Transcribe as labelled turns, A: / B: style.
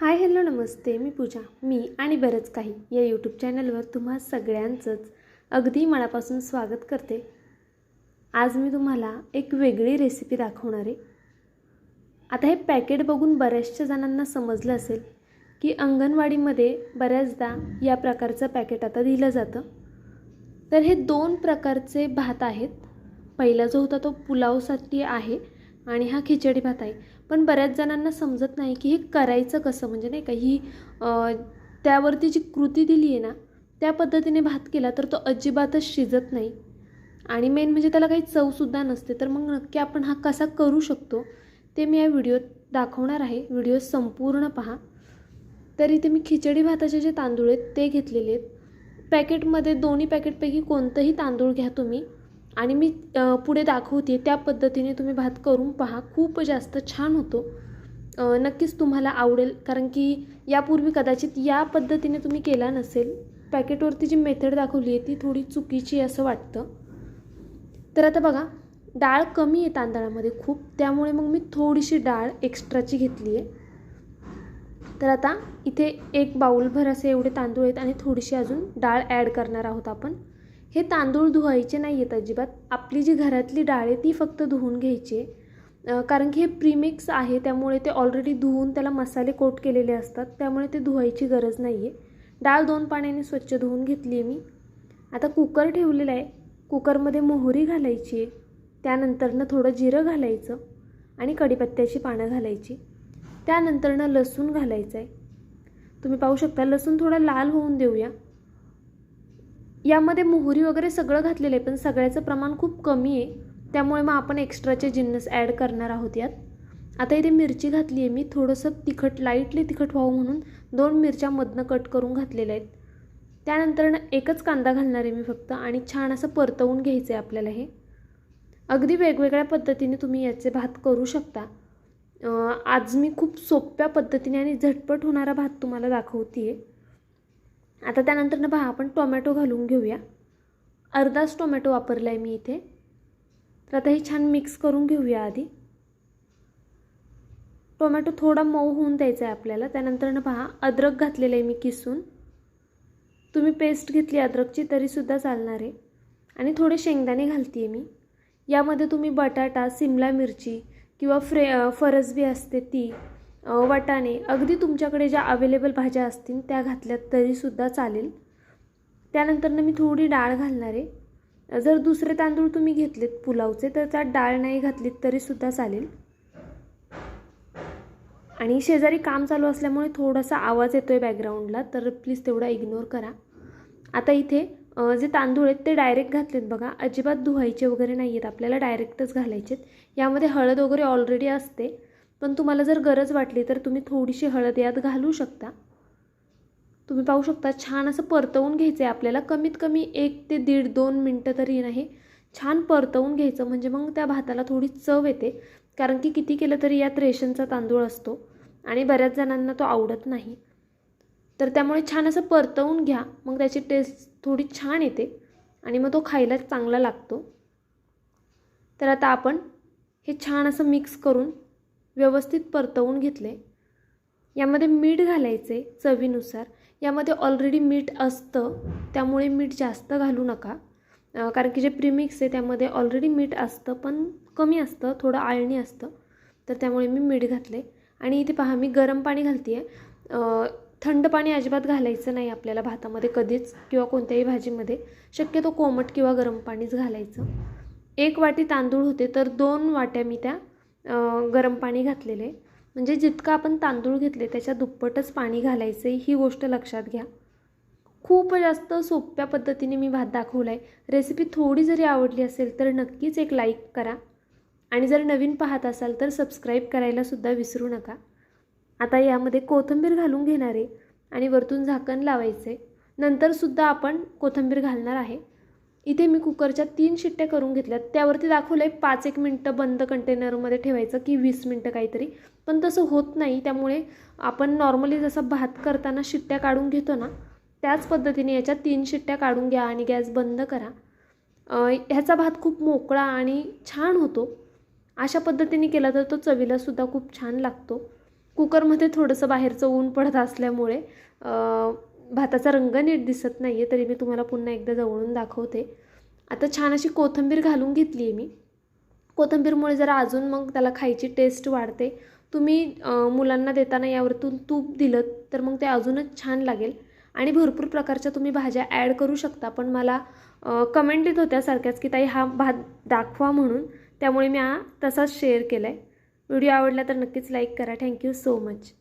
A: Hi hello नमस्ते. मी पूजा. मी आणि बरंच काही या यूट्यूब चॅनलवर तुम्हा सगळ्यांचंच अगदी मनापासून स्वागत करते. आज मी तुम्हाला एक वेगळी रेसिपी दाखवणार आहे. आता हे पॅकेट बघून बऱ्याचशा जणांना समजलं असेल की अंगणवाडीमध्ये बऱ्याचदा या प्रकारचं पॅकेट आता दिलं जातं. तर हे दोन प्रकारचे भात आहेत. पहिला जो होता तो पुलावसाठी आहे आणि हा खिचडी भात आहे. पण बऱ्याच जणांना समजत नाही की हे करायचं कसं? म्हणजे नाही का ही त्यावरती जी कृती दिली आहे ना त्या पद्धतीने भात केला तर तो अजिबातच शिजत नाही. आणि मेन म्हणजे त्याला काही चवसुद्धा नसते. तर मग नक्की आपण हा कसा करू शकतो ते मी या व्हिडिओत दाखवणार आहे. व्हिडिओ संपूर्ण पहा. तर इथे मी खिचडी भाताचे जे तांदूळ आहेत ते घेतलेले आहेत. पॅकेटमध्ये दोन्ही पॅकेटपैकी कोणतंही तांदूळ घ्या तुम्ही. आणि मी पुढे दाखवते त्या पद्धतीने तुम्ही भात करून पहा. खूप जास्त छान होतो. नक्कीच तुम्हाला आवडेल कारण की यापूर्वी कदाचित या पद्धतीने तुम्ही केला नसेल. पॅकेटवरती जी मेथड दाखवली आहे ती थोडी चुकीची असं वाटतं. तर आता बघा डाळ कमी आहे तांदळामध्ये खूप त्यामुळे मग मी थोडीशी डाळ एक्स्ट्राची घेतली आहे. तर आता इथे एक बाऊलभर असे एवढे तांदूळ आहेत आणि थोडीशी अजून डाळ ॲड करणार आहोत आपण. हे तांदूळ धुवायचे नाही आहेत अजिबात. आपली जी घरातली डाळ आहे ती फक्त धुवून घ्यायची. आहे कारण की हे प्रीमिक्स आहे त्यामुळे ते ऑलरेडी धुवून त्याला मसाले कोट केलेले असतात त्यामुळे ते धुवायची गरज नाही आहे डाळ दोन पाण्याने स्वच्छ धुवून घेतली आहे मी. आता कुकर ठेवलेला आहे. कुकरमध्ये मोहरी घालायची आहे. त्यानंतरनं थोडं जिरं घालायचं आणि कढीपत्त्याची पानं घालायची. त्यानंतरनं लसूण घालायचं आहे तुम्ही पाहू शकता लसूण थोडा लाल होऊन देऊया. यामध्ये मोहरी वगैरे सगळं घातलेलं आहे पण सगळ्याचं प्रमाण खूप कमी आहे. त्यामुळे मग आपण एक्स्ट्राचे जिन्नस ॲड करणार आहोत यात. आता इथे मिरची घातली आहे मी थोडंसं तिखट लाईटली तिखट व्हावं म्हणून दोन मिरच्या मधनं कट करून घातलेल्या आहेत. त्यानंतर एकच कांदा घालणार आहे मी फक्त आणि छान असं परतवून घ्यायचं आहे आपल्याला हे. अगदी वेगवेगळ्या पद्धतीने तुम्ही याचे भात करू शकता. आज मी खूप सोप्या पद्धतीने आणि झटपट होणारा भात तुम्हाला दाखवते आहे आता त्यानंतर पहा आपण टोमॅटो घालून घेऊया. अर्धाच टोमॅटो वापरला आहे मी इथे. तर आता हे छान मिक्स करून घेऊया आधी. टोमॅटो थोडा मऊ होऊन द्यायचा आहे आपल्याला. त्यानंतर पहा अद्रक घातलेलं आहे मी किसून. तुम्ही पेस्ट घेतली अद्रकची तरीसुद्धा चालणार आहे. आणि थोडे शेंगदाणे घालते आहे मी. यामध्ये तुम्ही बटाटा सिमला मिरची किंवा फ्रे फरसबी असते ती वाटाणे. अगदी तुमच्याकडे ज्या अवेलेबल भाज्या असतील त्या घातल्यात तरीसुद्धा चालेल. त्यानंतरनं मी थोडी डाळ घालणार आहे. जर दुसरे तांदूळ तुम्ही घेतलेत पुलावचे तर त्यात डाळ नाही घातलीत तरीसुद्धा चालेल. आणि शेजारी काम चालू असल्यामुळे थोडासा आवाज येतो आहे बॅकग्राऊंडला तर प्लीज तेवढा इग्नोर करा. आता इथे जे तांदूळ आहेत ते डायरेक्ट घातलेत बघा. अजिबात धुवायचे वगैरे नाही आहेत आपल्याला डायरेक्टच घालायचे आहेत यामध्ये हळद वगैरे ऑलरेडी असते. पण तुम्हाला जर गरज वाटली तर तुम्ही थोडीशी हळद यात घालू शकता. तुम्ही पाहू शकता छान असं परतवून घ्यायचं आहे आपल्याला. कमीत कमी एक ते दीड दोन मिनटं तरी नाही. छान परतवून घ्यायचं म्हणजे मग त्या भाताला थोडी चव येते. कारण की किती केलं तरी यात रेशनचा तांदूळ असतो आणि बऱ्याच जणांना तो आवडत नाही. तर त्यामुळे छान असं परतवून घ्या. मग त्याची टेस्ट थोडी छान येते आणि मग तो खायला चांगला लागतो. तर आता आपण हे छान असं मिक्स करून व्यवस्थित परतवून घेतले. यामध्ये मीठ घालायचे चवीनुसार. यामध्ये ऑलरेडी मीठ असतं त्यामुळे मीठ जास्त घालू नका. कारण की जे प्रीमिक्स आहे त्यामध्ये ऑलरेडी मीठ असतं पण कमी असतं थोडं आळणी असतं. तर त्यामुळे मी मीठ घातले. आणि इथे पहा मी गरम पाणी घालते आहे थंड पाणी अजिबात घालायचं नाही आपल्याला भातामध्ये कधीच किंवा कोणत्याही भाजीमध्ये. शक्यतो कोमट किंवा गरम पाणीच घालायचं. एक वाटी तांदूळ होते तर दोन वाट्या मी त्या गरम पाणी घातलेले. म्हणजे जितकं आपण तांदूळ घेतले त्याच्या दुप्पटच पाणी घालायचं ही गोष्ट लक्षात घ्या. खूप जास्त सोप्या पद्धतीने मी भात दाखवला आहे रेसिपी थोडी जरी आवडली असेल तर नक्कीच एक लाईक करा. आणि जर नवीन पाहत असाल तर सबस्क्राईब करायलासुद्धा विसरू नका. आता यामध्ये कोथिंबीर घालून घेणार आहे आणि वरतून झाकण लावायचं आहे नंतरसुद्धा आपण कोथिंबीर घालणार आहे. इथे मी कुकरच्या तीन शिट्ट्या करून घेतल्यात. त्यावरती दाखवलं आहे पाच एक मिनटं बंद कंटेनरमध्ये ठेवायचं की वीस मिनटं काहीतरी. पण तसं होत नाही. त्यामुळे आपण नॉर्मली जसं भात करताना शिट्ट्या काढून घेतो ना त्याच पद्धतीने याच्या तीन शिट्ट्या काढून घ्या आणि गॅस बंद करा. ह्याचा भात खूप मोकळा आणि छान होतो. अशा पद्धतीने केला तर तो चवीलासुद्धा खूप छान लागतो. कुकरमध्ये थोडंसं बाहेरचं ऊन पडत असल्यामुळे भाताचा रंग नीट दिसत नाही आहे तरी मी तुम्हाला पुन्हा एकदा जवळून दाखवते. आता छान अशी कोथिंबीर घालून घेतली आहे मी. कोथिंबीरमुळे जरा अजून मग त्याला खायची टेस्ट वाढते. तुम्ही मुलांना देताना यावरतून तूप दिलं तर मग ते अजूनच छान लागेल. आणि भरपूर प्रकारच्या तुम्ही भाज्या ॲड करू शकता पण मला कमेंट येत होत्या सारख्याच की ताई हा भात दाखवा म्हणून. त्यामुळे मी हा तसाच शेअर केला आहे व्हिडिओ आवडला तर नक्कीच लाईक करा. Thank you so much